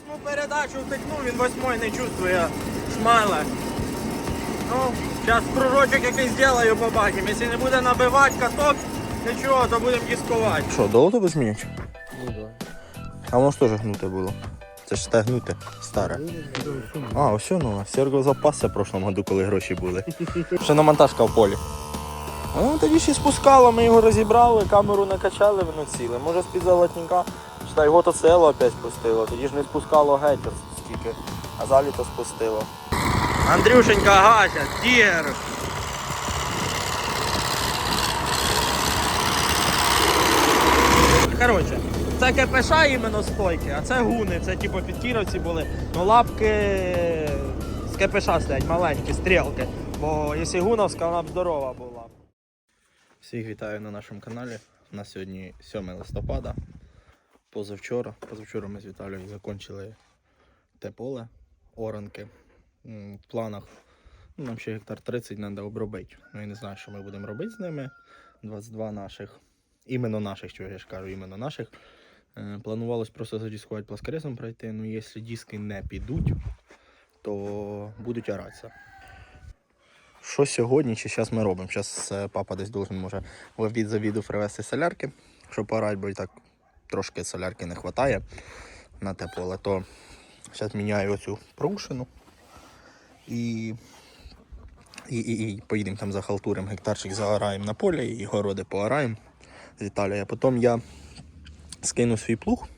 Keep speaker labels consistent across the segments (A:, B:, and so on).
A: Восьму передачу втикнув, він восьмой не чувствує шмайла. Ну, зараз кружочок якийсь зроблю, побачимо. Якщо не буде набивати каток, нічого, то будемо дискувати. Що, довго тебе змінюють?
B: Ну да.
A: А воно ж теж гнуте було. Це ж те гнуте, старе. А, ось ну, Серго запасся в прошлому году, коли гроші були. Ще на монтажка в полі. Ну, тоді ще спускало, ми його розібрали, камеру накачали, воно ціле. Може з-під золотника, читай, його то цело опять спустило. Тоді ж не спускало геть скільки, а залі то спустило. Андрюшенька Гася, тігр. Коротше, це КПШ іменно стойки, а це гуни, це типу підкіровці були. Ну лапки з КПШ стоять маленькі, стрілки. Бо якщо гуновська, вона б здорова була. Всіх вітаю на нашому каналі. У нас сьогодні 7 листопада. Позавчора. Позавчора ми з Віталією закінчили те поле, оранки. В планах ну, нам ще гектар 30 треба обробити. Ну я не знаю, що ми будемо робити з ними. 22 наших. Іменно наших, чого я ж кажу, іменно наших. Е, Планувалось просто задіскувати пласкорезом пройти. Ну, якщо диски не підуть, то будуть оратися. Що сьогодні чи зараз ми робимо? Зараз папа десь должен може в обід за віду привезти солярки, щоб порати, бо і так трошки солярки не вистачає на те поле. То зараз міняю оцю прушину і, і, і, і поїдемо там за халтурем, гектарчик заораємо на полі і городи поораємо з Італії. Потім я скину свій плуг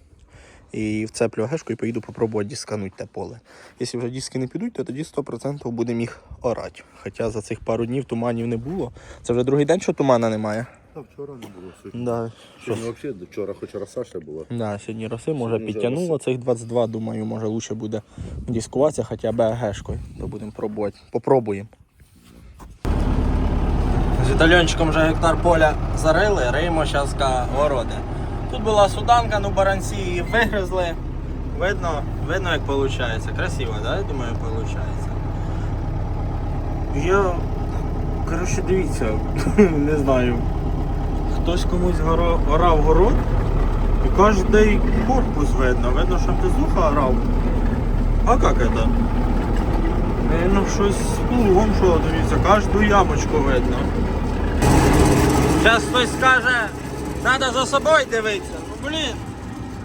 A: і вцеплю гешку і поїду попробувати дискануть те поле. Якщо вже диски не підуть, то тоді 100% будемо їх орати. Хоча за цих пару днів туманів не було. Це вже другий день, що тумана немає.
B: Та вчора не було сьогодні.
A: Да.
B: Сьогодні взагалі вчора хоч роса ще була.
A: Да, сьогодні роси, може
B: Сьогодні вже
A: підтягнуло цих 22, думаю, може краще буде дискуватися хоча б гешкою. То будемо пробувати. Попробуємо. З італьончиком вже гектар поля зарили, риємо зараз городи. Тут була суданка, ну баранці її вигризли. Видно, видно як виходить. Красиво, да? Я думаю, виходить. Я. Коротше, дивіться, не знаю. Хтось комусь горо... орав город. І кожний корпус видно. Видно, що птицуха орав. А як це? Ну щось з плугом, що дивіться, кожну ямочку видно. Зараз хтось скаже, треба за собою дивитися. Ну блін,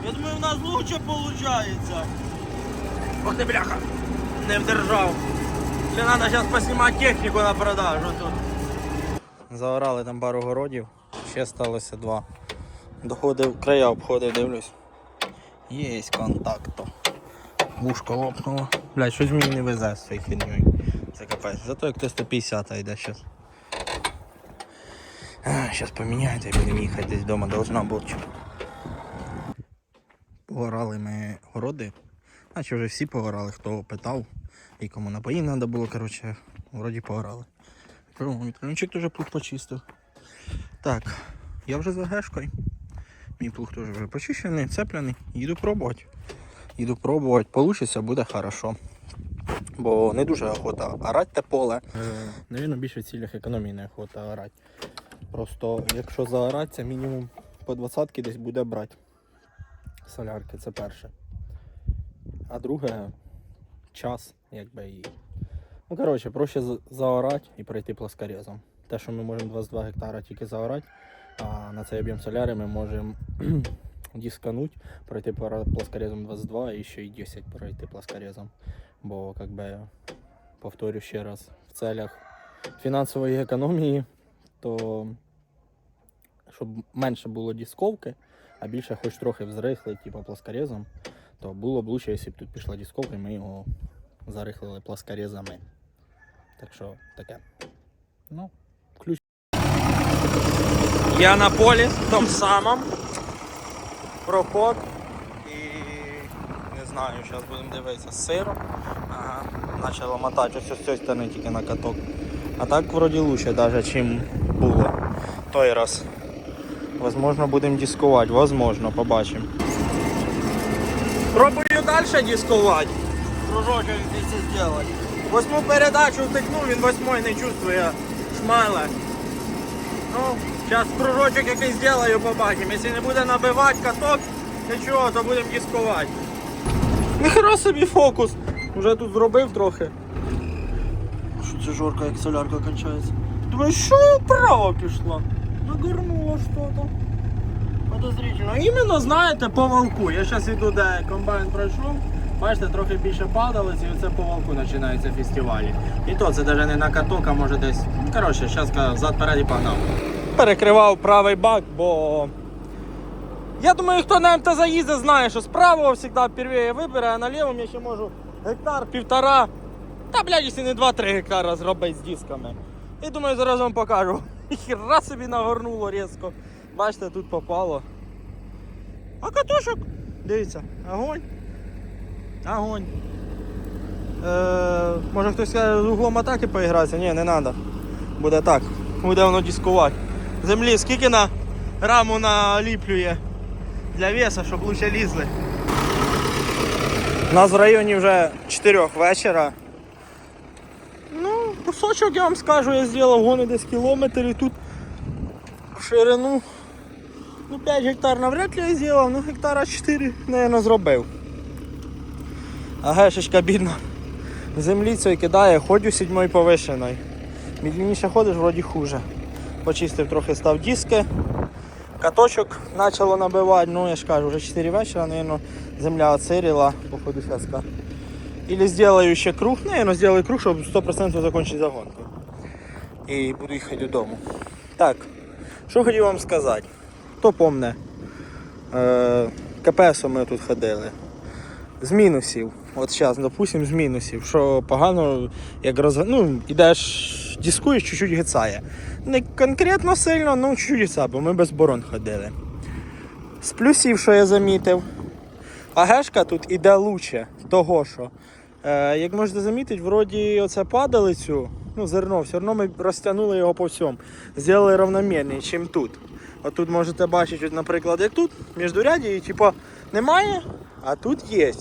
A: я думаю, в нас лучше виходить. Ох ти бляха, не вдержав. Ще треба зараз поснімати техніку на продажу тут. Заорали там пару городів, ще сталося два. Доходив, края обходив, дивлюсь. Є контакто. Вушко лопнуло. Блять, щось мені не везе з цією хернею. Це капець. Зато як то 150 йде зараз. Зараз поміняйте, будемо їхати десь вдома, должна бути. Погорали ми городи. Наче вже всі погорали, хто питав. І кому напоїв треба було, коротше, вроді погорали. Вітамінчик теж плуг почистив. Так, я вже за гешкою. Мій плуг теж вже почищений, цеплений. Їду пробувати. Їду пробувати, получиться, буде хорошо. Бо не дуже охота орати те поле. Е, Навірно, більше в цілях економії не охота орати. Просто якщо заорати, це мінімум по 20 десь буде брати. Солярки, це перше. А друге час, якби і. Ну, коротше, проще заорати і пройти плоскорезом. Те, що ми можемо 22 гектара тільки заорати, а на цей об'єм соляри ми можемо дискануть, пройти плоскорезом 22 і ще й 10 пройти плоскорезом. Бо, як би, повторю ще раз, в целях фінансової економії, то щоб менше було дисковки, а більше хоч трохи взрихли, типу плоскорезом, то було б лучше, якщо б тут пішла дисковка, і ми його зарихлили плоскорезами. Так що таке. Ну. Я на полі, том самом. Проход. І не знаю, зараз будемо дивитися з сиром. Ага, почало мотати ось з цієї сторони тільки на каток. А так вроді лучше навіть, чим було той раз. Возможно, будемо дискувати, возможно, побачимо. Пробую далі дискувати. Кружочок звідси зробити. Восьму передачу втикнув, він восьмой не чувствує шмайла. Ну, зараз кружочок якийсь зроблю, побачимо. Якщо не буде набивати каток, нічого, то будемо дискувати. Ніхера собі фокус. Уже тут зробив трохи. Що це жорка, як солярка кончається. Думаю, що вправо пішла? Нагорнуло що-то. Подозрительно. Іменно, знаєте, по волку. Я зараз йду, де комбайн пройшов. Бачите, трохи більше падалось і оце по волку починаються фестивалі. І то це навіть не на каток, а може десь. Ну, Коротше, зараз зад перед і погнав. Перекривав правий бак, бо. Я думаю, хто на МТЗ їздить, знає, що справа завжди первіє вибере, а на лівому я ще можу гектар, півтора. Та, блядь, якщо не 2-3 гектара зробити з дисками. І думаю, зараз вам покажу. Хіра собі нагорнуло різко. Бачите, тут попало. А катушок, дивіться, огонь. Огонь. Е, може хтось з углом атаки поігратися? Ні, не треба. Буде так. Буде воно дискувати. Землі скільки на раму наліплює для веса, щоб лучше лізли. У нас в районі вже 4 вечора. Ну, кусочок я вам скажу, я зробив гони десь кілометр і тут в ширину. Ну 5 гектар навряд ли я зробив, ну гектара 4, мабуть, зробив. А гешечка бідна. Землі цієї кидає, ходю сідьмої повишеної. Медленніше ходиш, вроді хуже. Почистив трохи став диски. Каточок почало набивати, ну я ж кажу, вже 4 вечора, наверное, земля оцирила, походу феска. Или сделаю ще круг, наверное, сделаю круг, щоб 100% закончити загонку. І буду їхати додому. Так, що хотів вам сказати. Хто помне? Е, КПС ми тут ходили. З мінусів. От зараз, допустим, з мінусів, що погано, як роз... ну, ідеш, дискуєш, чуть-чуть гицає. Не конкретно сильно, ну чуть-чуть бо ми без борон ходили. З плюсів, що я замітив, АГшка тут іде лучше, того що. Е, як можете замітити, вроді оце падалицю, ну зерно, все одно ми розтягнули його по всьому. Зробили рівномірний, чим тут. От тут можете бачити, от, наприклад, як тут, міждуряді, і типу, немає, а тут є.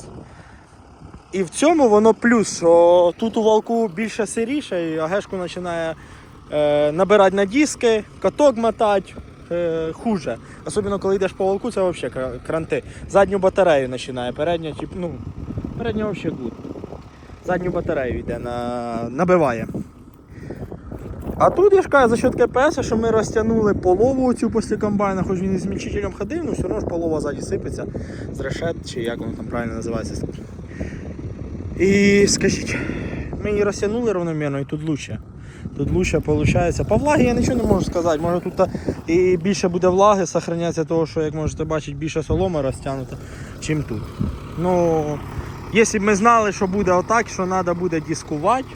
A: І в цьому воно плюс, що тут у валку більше сиріше, і АГшку починає набирати на диски, каток мотати. Е, хуже. Особливо коли йдеш по волку, це взагалі кранти. Задню батарею починає, передня, тип, ну, передня взагалі гуд. Задню батарею йде, на, набиває. А тут я ж кажу, за счет КПС, що ми розтягнули полову цю після комбайна, хоч він із змільчителем ходив, ну все одно ж полова ззаді сипеться з решет, чи як воно там правильно називається. І скажіть, ми її розтягнули равномірно і тут лучше. Тут лучше виходить. По влагі я нічого не можу сказати. Може тут і більше буде влаги, сохраняється того, що, як можете бачити, більше соломи розтягнута, чим тут. Ну, якщо б ми знали, що буде отак, що треба буде дискувати,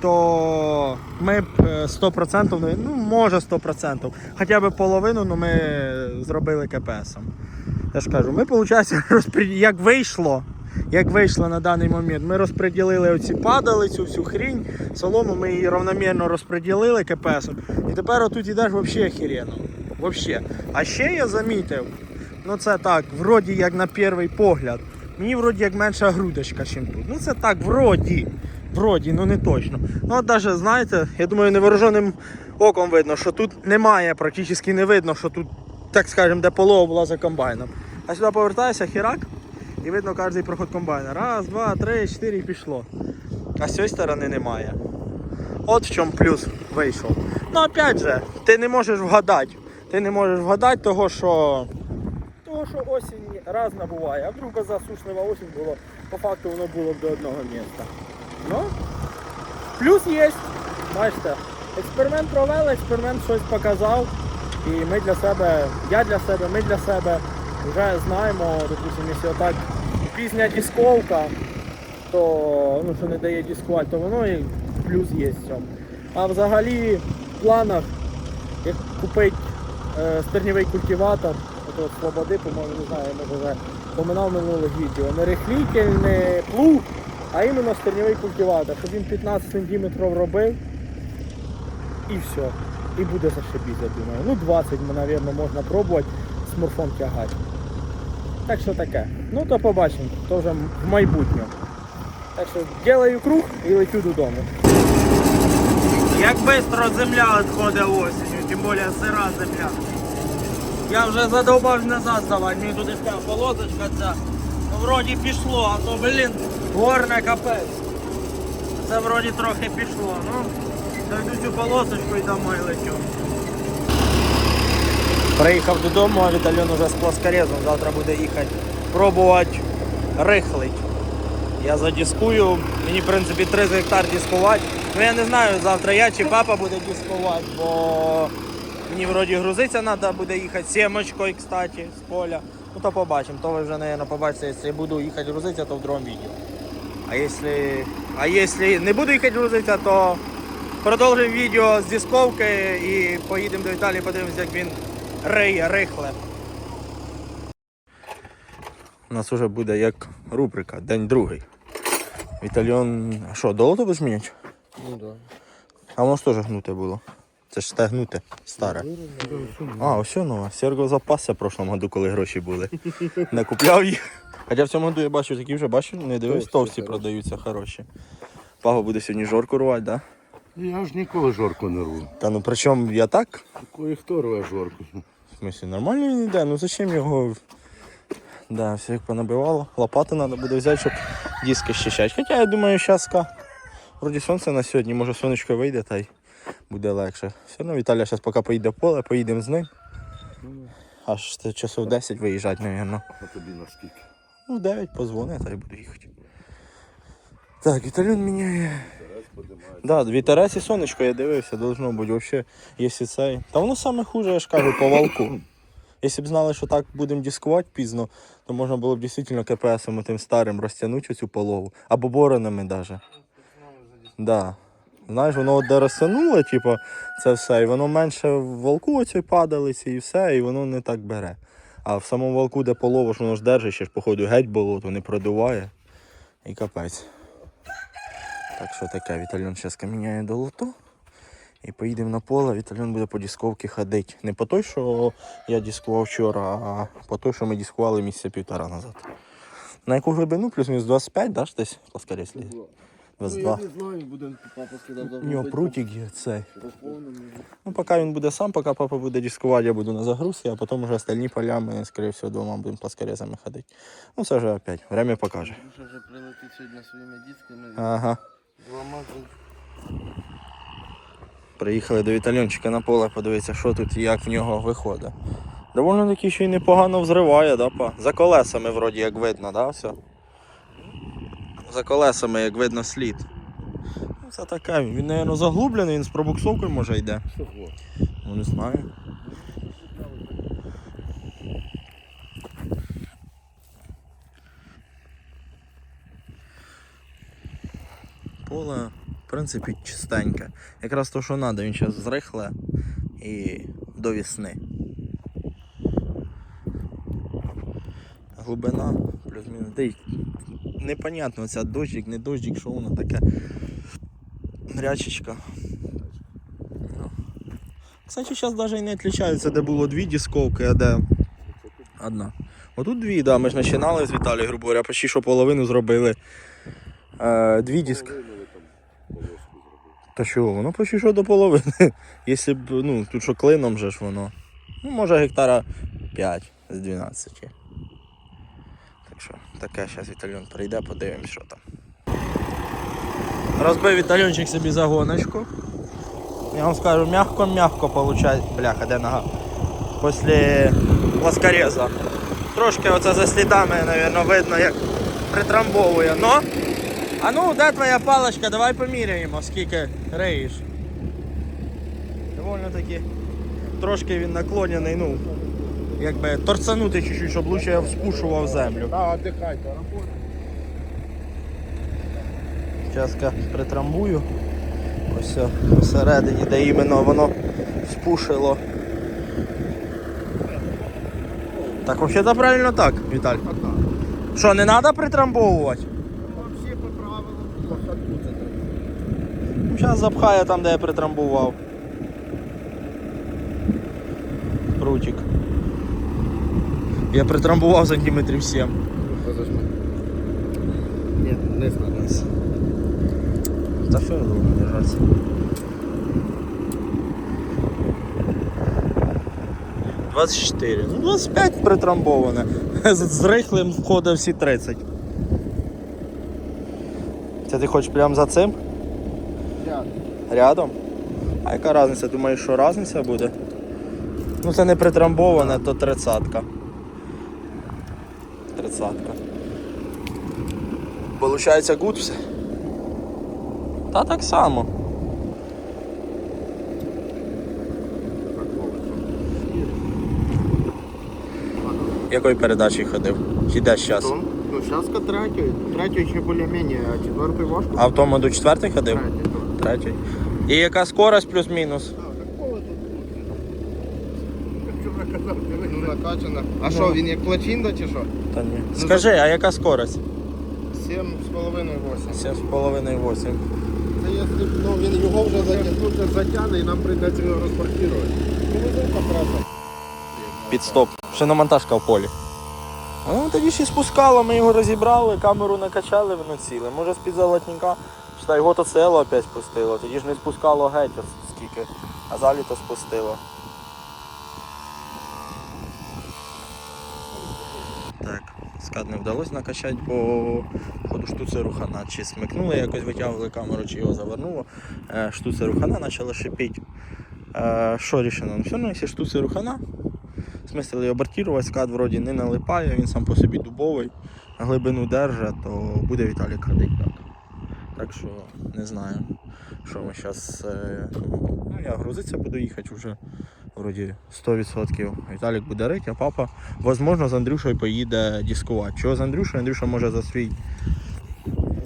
A: то ми б е, 100%, ну, ну може 100%, хоча б половину ну, ми зробили КПСом. Я ж кажу, ми, виходить, як вийшло, як вийшло на даний момент, ми розподілили оці падали, цю всю хрінь, солому ми її равномірно розподілили КПСом. І тепер отут ідеш взагалі охеренно. Вообще. А ще я замітив, ну це так, вроді як на перший погляд. Мені вроді як менша грудочка, ніж тут. Ну це так, вроді. Вроді, ну не точно. Ну навіть, знаєте, я думаю, невооруженим оком видно, що тут немає, практично не видно, що тут, так скажемо, де полова була за комбайном. А сюди повертаєшся, хірак, і видно кожен проход комбайна. Раз, два, три, чотири і пішло. А з цієї сторони немає. От в чому плюс вийшов. Ну опять же, ти не можеш вгадати. Ти не можеш вгадати того, що. Того, що осінь разна буває, а вдруг засушлива осінь було, по факту воно було б до одного міста. Ну, плюс є. Бачите, експеримент провели, експеримент щось показав. І ми для себе, я для себе, ми для себе вже знаємо, допустимо, якщо отак пізня дисковка, то ну, що не дає дискувати, то воно і плюс є в цьому. А взагалі в планах, як купити е, стернєвий культиватор, от, Слободи, по-моєму, не знаю, я може вже поминав минуле відео. Не рихлітель, не плуг, а іменно стернєвий культиватор, щоб він 15 см робив і все. І буде зашибісь, я думаю. Ну 20, мабуть, можна пробувати смурфон тягати. Так що таке. Ну то побачимо, то вже в майбутньому. Так що делаю круг і лечу додому. Як швидко земля відходить осінню, тим більше сира земля. Я вже задовбав назад здавати, мені туди вся полосочка ця Ну, вроді пішло, а то, блін, горне капець. Це вроді трохи пішло. Ну, дойду цю полосочку і домой лечу. Приїхав додому, а Вітальон уже з плоскорезом. Завтра буде їхати пробувати рихлить. Я задіскую, мені в принципі 30 гектар дискувати. Ну я не знаю, завтра я чи папа буде дискувати, бо мені вроді грузиться треба буде їхати сімочкою, кстати, з поля. Ну то побачимо. То ви вже, мабуть, побачите, якщо я буду їхати грузитися, то в другому відео. А якщо, а якщо не буду їхати грузитися, то продовжимо відео з дисковки і поїдемо до Італії, подивимося, як він риє, рихле. У нас вже буде як рубрика, день другий. Вітальйон. А що, долото будеш міняти?
B: Ну да.
A: А воно ж теж гнуте було. Це ж те гнуте, старе. А, ось нове. Серго запасся в прошлому году, коли гроші були. Не купляв їх. Хоча в цьому году я бачу, такі вже бачу, не дивись,
B: Товсті,
A: товсті продаються, хороші. Паго буде сьогодні жорку рвати, так? Да?
B: Я ж ніколи жорку не рву.
A: Та ну причому я так?
B: Кої хто рве жорку.
A: Смысле, нормально він йде, ну зачем його. Да, все як понабивало. Лопати треба буде взяти, щоб диски щищати. Хоча я думаю, зараз вроді сонце на сьогодні, може сонечко вийде та й буде легше. Все одно Віталя зараз поки поїде в поле, поїдемо з ним. Аж часов 10 виїжджати, мабуть.
B: А тобі наскільки?
A: Ну, в 9 позвони, та й буду їхати. Так, Віталіон міняє.
B: Подимається.
A: Да, вітерець і сонечко я дивився, должно бути взагалі, якщо цей. Та воно саме хуже, я ж кажу, по валку. Якщо б знали, що так будемо дискувати пізно, то можна було б дійсно КПСом тим старим розтягнути цю полову. Або боронами навіть. Да. Знаєш, воно от де розтягнуло, типу, це все, і воно менше в волку оцій падалиці і все, і воно не так бере. А в самому волку, де полова, ж воно ж держить, ще ж, походу, геть болото, не продуває. І капець. Так що таке, Вітальон зараз каміняє до лото. І поїдемо на поле, Вітальон буде по дисковці ходити. Не по той, що я дискував вчора, а по той, що ми дискували місяця півтора назад. На яку глибину? Плюс-мінус 25, да, ж десь плоскоріс лізе? 22.
B: Ну, знаю, папа
A: У нього прутик є цей. Ну, поки він буде сам, поки папа буде дискувати, я буду на загрузці, а потім вже остальні поля ми, скоріше всього, вдома будемо плоскорезами ходити. Ну, це вже опять, время покаже.
B: Вже прилетить сьогодні своїми дітками.
A: Ага. Приїхали до Вітальончика на поле, подивитися, що тут і як в нього виходить. Довольно таки ще й непогано взриває, да, па? За колесами вроді як видно, да, все? За колесами, як видно, слід. Ну, це таке, він, мабуть, заглублений, він з пробуксовкою може йде.
B: Чого?
A: Ну не знаю. Поле, в принципі, чистеньке. Якраз то, що треба, він зараз зрихле і до весни. Глибина, плюс-мінус. Непонятно, ця дощик, не дощик, що воно таке. Рячечка. Кстати, зараз навіть і не відрізняється, де було дві дисковки, а де одна. Отут дві, да, ми ж починали з Віталією, грубо говоря, почти що половину зробили. Е, дві диск.
B: Половину там полоску зробив.
A: Та що, воно почти що до половини. Якщо б, ну, тут що клином же ж воно. Ну, може гектара 5 з 12. Так що, таке зараз Вітальон прийде, подивимось, що там. Розбив Вітальончик собі загоночку. Я вам скажу, мягко-мягко получать. Бляха, де нога? Після плоскореза. Трошки оце за слідами, мабуть, видно, як притрамбовує. Но а ну, де твоя паличка? Давай поміряємо, скільки реєш. Довольно таки трошки він наклонений, ну, якби торцанути чуть-чуть, щоб лучше я спушував землю.
B: Отдихайте, робота.
A: Зараз притрамбую. Ось о, посередині, де іменно воно спушило. Так, взагалі правильно так, Віталь. Що, не треба притрамбовувати?
B: Всі по правилам по хатку це треба.
A: Ну, зараз запхає там, де я притрамбував. Прутик. Я притрамбував сантиметрів 7.
B: Зажми. Ні, не знаю.
A: Та що я должен держатися? 24. Ну, 25 притрамбоване. З, рихлим входить всі 30. Це ти хочеш прямо за цим?
B: Я.
A: Рядом? А яка різниця? Думаєш, що різниця буде? Ну це не притрамбоване, то тридцатка. Тридцатка. Получається гуд все? Та так само. Якої передачі ходив? Іде зараз?
B: Том, ну сейчас третій. Третій ще більш-менш, а четвертий важко.
A: А в тому до четвертий ходив?
B: Третій.
A: Третій. І яка скорость плюс-мінус?
B: А. Ну. А що, він як плачинда чи що?
A: Та ні. Скажи, а яка скорость?
B: 7,5-8.
A: 7,5-8.
B: Це якщо ну, він його вже затягне, затягне і нам прийдеться його розпаркувати. Ну.
A: Під стоп. Шиномонтажка в полі. Ну, тоді ще спускало, ми його розібрали, камеру накачали, воно ціле. Може з-під золотника, читай, його то село опять спустило. Тоді ж не спускало геть скільки, а залі то спустило. Так, скат не вдалося накачати, бо ходу штуцеру хана. Чи смикнули, якось витягували камеру, чи його завернуло. Е, Штуцеру хана почала шипіти. Е, Що рішено? Ну все одно, якщо штуцеру хана, Смисл його бортувати, скат вроді не налипає, він сам по собі дубовий, глибину держа, то буде Віталік ходити так. Так що не знаю, що ми зараз. Ну, я грузиться буду їхати вже вроді 100%. Віталік буде рить, а папа, можливо, з Андрюшою поїде дискувати. Чого з Андрюшою? Андрюша може за свій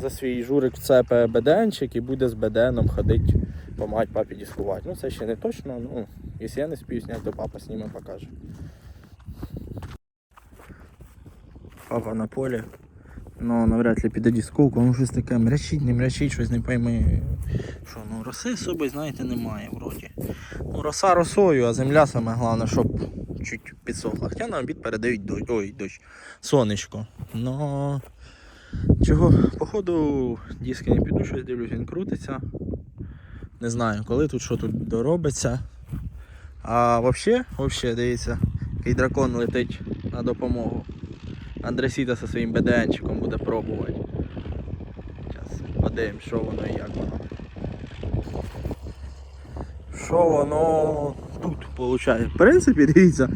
A: за свій журик вцепе БДНчик і буде з БДНом ходити, помагати папі дискувати. Ну це ще не точно, ну, якщо я не спію зняти, то папа зніме покаже. Папа на полі. Ну, навряд ли піде дисковку, ну щось таке мрячить, не мрячить, щось не пойми. Що, ну роси особи, знаєте, немає вроді. Ну, роса росою, а земля саме головне, щоб чуть підсохла. Хоча на обід передають дощ, ой, дощ, сонечко. Ну чого, походу, диски не піду, щось дивлюсь, він крутиться. Не знаю, коли тут що тут доробиться. А взагалі, взагалі, дивіться, який дракон летить на допомогу. Андресіта зі своїм БДНчиком буде пробувати. Зараз подивимось, що воно і як воно. Що воно тут виходить? В принципі, дивіться,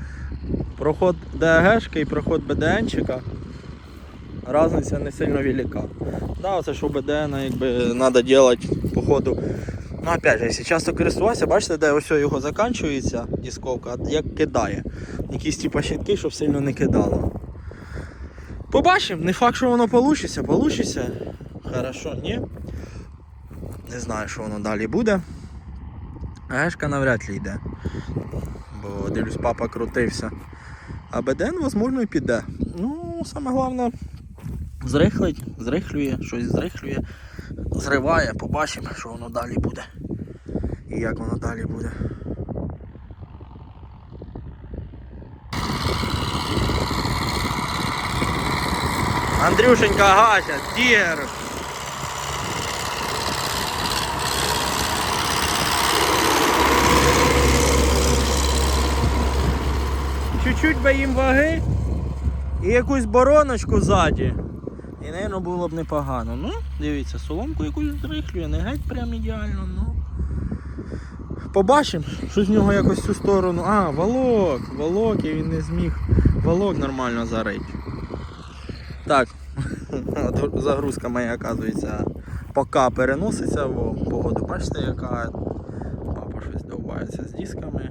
A: проход ДАГшки і проход БДНчика. Разниця не сильно велика. Да, оце що БДН, якби треба робити по ходу. Ну, опять же, якщо часто користуватися, бачите, де ось його закінчується дисковка, як кидає. Якісь типа щитки, щоб сильно не кидало. Побачимо, не факт, що воно вийде, вийде. Хорошо, ні. Не знаю, що воно далі буде. Гешка навряд ли йде. Бо дивлюсь, папа крутився. А БДН, можливо, і піде. Ну, саме головне, зрихлить, зрихлює, щось зрихлює, зриває, побачимо, що воно далі буде. І як воно далі буде. Андрюшенька Гася, тігр. Чуть-чуть би їм ваги і якусь бороночку ззаді. І, напевно, було б непогано. Ну, дивіться, соломку якусь зрихлює, не геть прям ідеально, ну. Побачимо, що з нього якось цю сторону. А, валок, валок, і він не зміг валок нормально зарити. Так, загрузка моя, оказується, поки переноситься, бо погода, бачите, яка папа щось довбається з дисками.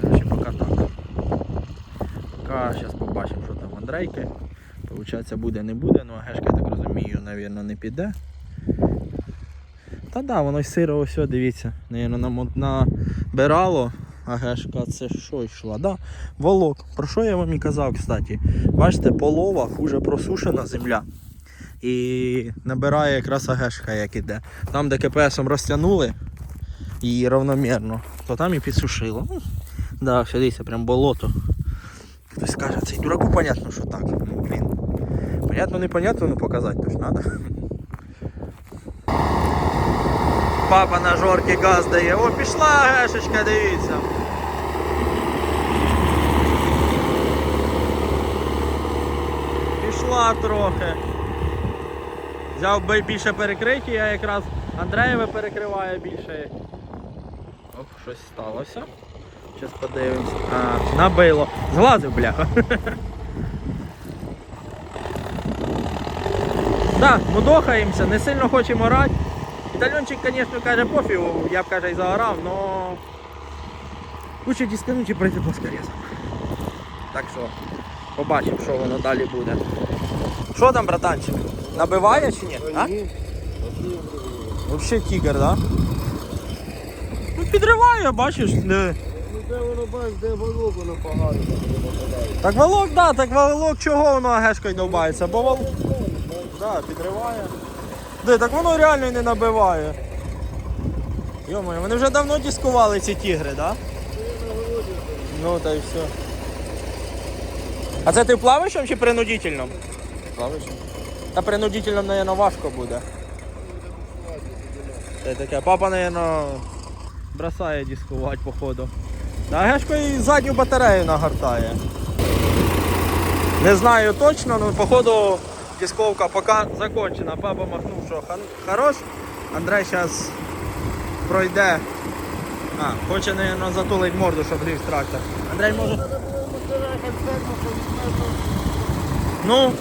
A: Короче, поки так. Поки зараз побачимо, що там Андрейки. Получається, буде, не буде, ну а гешка, я так розумію, навірно, не піде. Та да, воно й сиро ось, дивіться. Навірно, набирало, а гешка це що йшла? Да, волок. Про що я вам і казав, кстати. Бачите, полова хуже просушена земля. І набирає якраз агешка, як іде. Там, де КПСом розтягнули її равномірно, то там і підсушило. Ну, да, все дивіться, прям болото. Хтось скаже, цей дураку понятно, що так. Ну, блін. Понятно, непонятно, ну показати то треба. Папа на жорки газ дає. О, пішла гешечка, дивіться. Нема трохи. Взяв більше перекриття, я якраз Андреєве перекриває більше. Оп, щось сталося. Зараз подивимось. Набило. Зглазив, бляха. Так, мудохаємося, не сильно хочемо орати. Італьончик, звісно, каже, пофігу, я б каже і заорав, но лучше і пройти плоскорезом. Так що побачимо, що воно далі буде. Що там, братанчик? Набиває чи ні? А? Взагалі тігр, да? Ну підриває, бачиш. Не.
B: Ну де воно бачиш, де волок, воно погано.
A: Так волок, да, так волок чого воно агешкою довбається? Бо вол... Да, підриває. Де, так воно реально не набиває. Йомаю, вони вже давно дискували ці тігри, да? Ну та й все. А це ти плаваючому чи принудительному? Плаваючому. Та принудительному, мабуть, важко буде. Це таке. Папа, мабуть, бросає дискувати, походу. Та Гешко і задню батарею нагортає. Не знаю точно, але походу дисковка поки закончена. Папа махнув, що хорош. Андрей зараз пройде. А, хоче, мабуть, затулить морду, щоб грів трактор. Андрей може. Ну.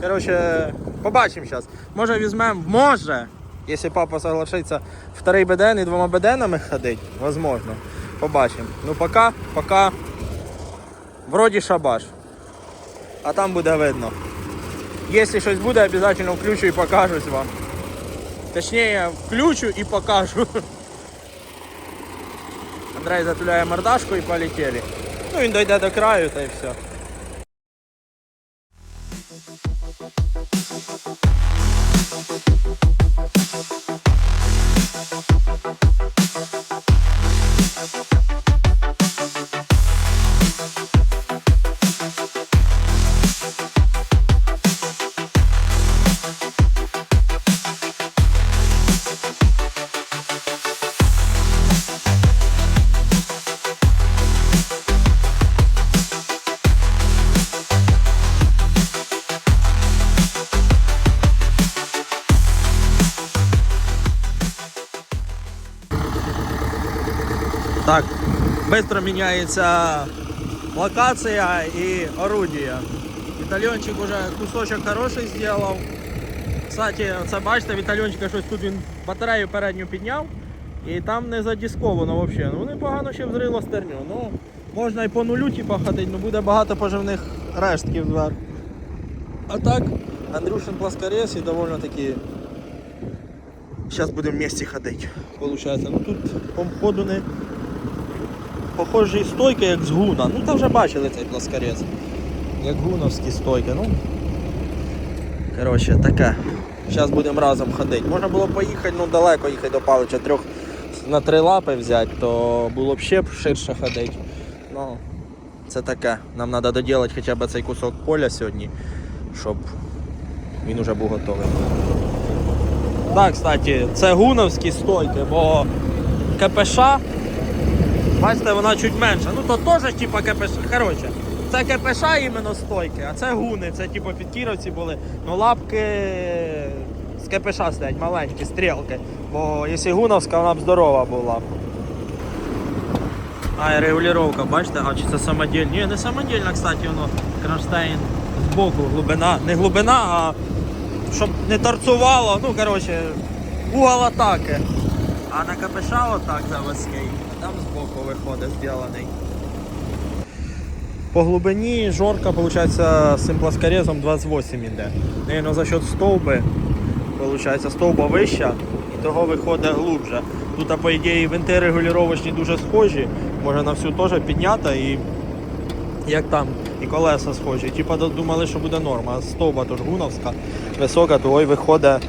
A: Коротше, побачимо зараз. Може візьмемо, може, якщо папа соглашиться, вторий БДН і двома БДНами ходить, возможно. Побачимо. Ну поки, поки вроді шабаш. А там буде видно. Якщо щось буде, обов'язково включу і покажусь вам. Точніше, включу і покажу. Андрей затуляє мордашку і полетіли. Ну він дойде до краю та й все. Thank you. Швидко міняється локація і орудія. Вітальончик уже кусочок хороший зробив. Кстати, це бачите, щось тут він батарею передню підняв і там не задісковано взагалі. Ну непогано ще взрило стерню. Ну, можна і по нулю типа ходити, ну буде багато поживних рештків зверху. А так, Андрюшин плоскорез і доволі таки. Зараз будемо в місті ходити. Получається. Ну тут по ходу не похожі стойки, як з гуна. Ну там вже бачили цей плоскорець. Як гуновські стойки. Ну. Коротше, таке. Зараз будемо разом ходити. Можна було поїхати, ну далеко їхати до Палича, трьох на три лапи взяти, то було б ще ширше ходити. Ну, це таке. Нам треба доділати хоча б цей кусок поля сьогодні, щоб він уже був готовий. Так, кстати, це гуновські стойки, бо КПШ Бачите, вона чуть менша. Ну то теж типа КПШ. Коротше, це КПШ іменно стойки, а це гуни, це типу підкіровці були. Ну лапки з КПШ стоять, маленькі, стрілки. Бо якщо гуновська, вона б здорова була. А, і регулювання, бачите, а чи це самодільна? Ні, не самодільна, кстати, воно кронштейн збоку, глибина. Не глибина, а щоб не торцувало, ну коротше, угол атаки. А на КПШ отак заводський, там збоку виходить зроблений. По глибині жорка, виходить, з цим плоскорезом 28 іде. Наверно, за счет стовби, виходить, стовба вища і того виходить глубже. Тут, по ідеї, винти регулювачні дуже схожі, може на всю теж піднята і як там, і колеса схожі. Типа думали, що буде норма, а стовба тож гуновська, висока, то ой виходить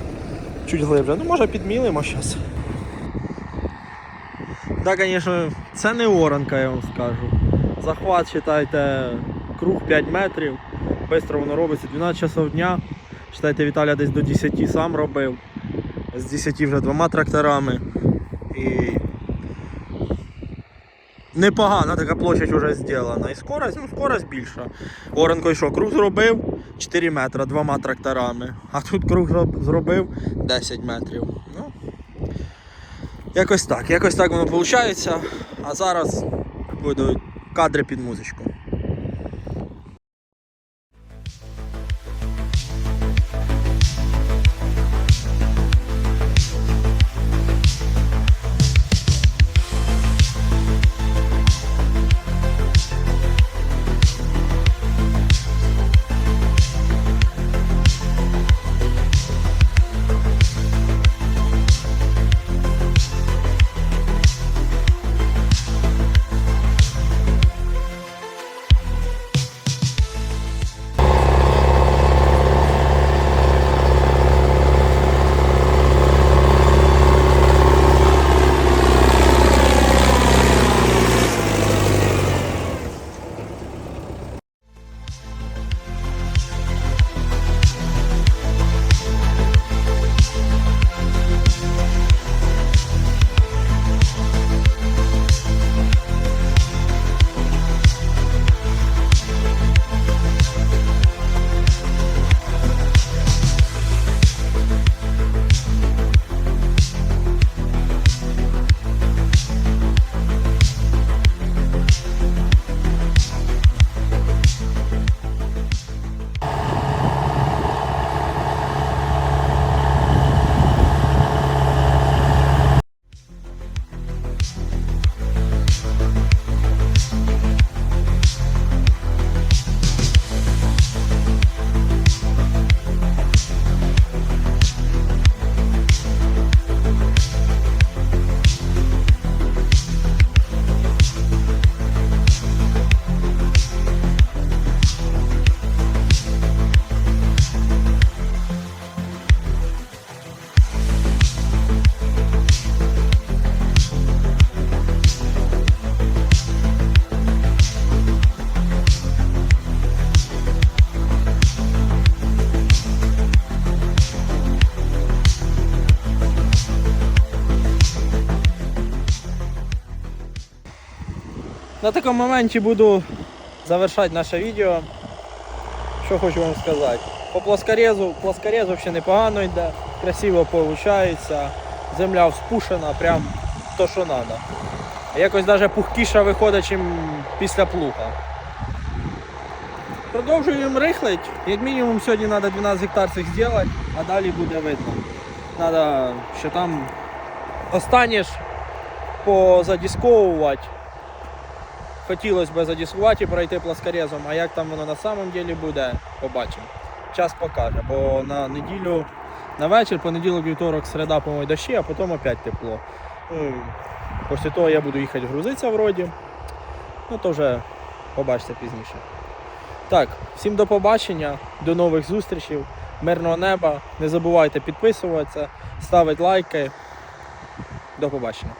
A: чуть глибше. Ну, може підмілимо зараз. Так, звісно, це не оранка, я вам скажу. Захват, вважайте, круг 5 метрів. Бистро воно робиться 12 часов дня. Вважайте, Віталя десь до 10 сам робив. З 10 вже двома тракторами. І непогана така площадь вже зроблена. І скорость, ну скорость більша. Оренко що, круг зробив 4 метри двома тракторами. А тут круг зроб- зробив 10 метрів. Якось так, якось так воно виходить. А зараз будуть кадри під музичку. На такому моменті буду завершати наше відео. Що хочу вам сказати. По плоскорезу, плоскорез взагалі непогано йде, красиво виходить. Земля вспушена, прям то, що треба. Якось навіть пухкіша виходить, ніж після плуга. Продовжуємо рихлить. Як мінімум сьогодні треба 12 гектар цих зробити, а далі буде видно. Треба, що там останнє ж позадісковувати. Хотілося б задіскувати і пройти плоскорезом, а як там воно на самом деле буде, побачимо. Час покаже, бо на неділю, на вечір, понеділок, вівторок, середа, по-моєму, дощі, а потім опять тепло. Ну, після того я буду їхати грузитися вроді. Ну то вже побачите пізніше. Так, всім до побачення, до нових зустрічей, мирного неба. Не забувайте підписуватися, ставити лайки. До побачення.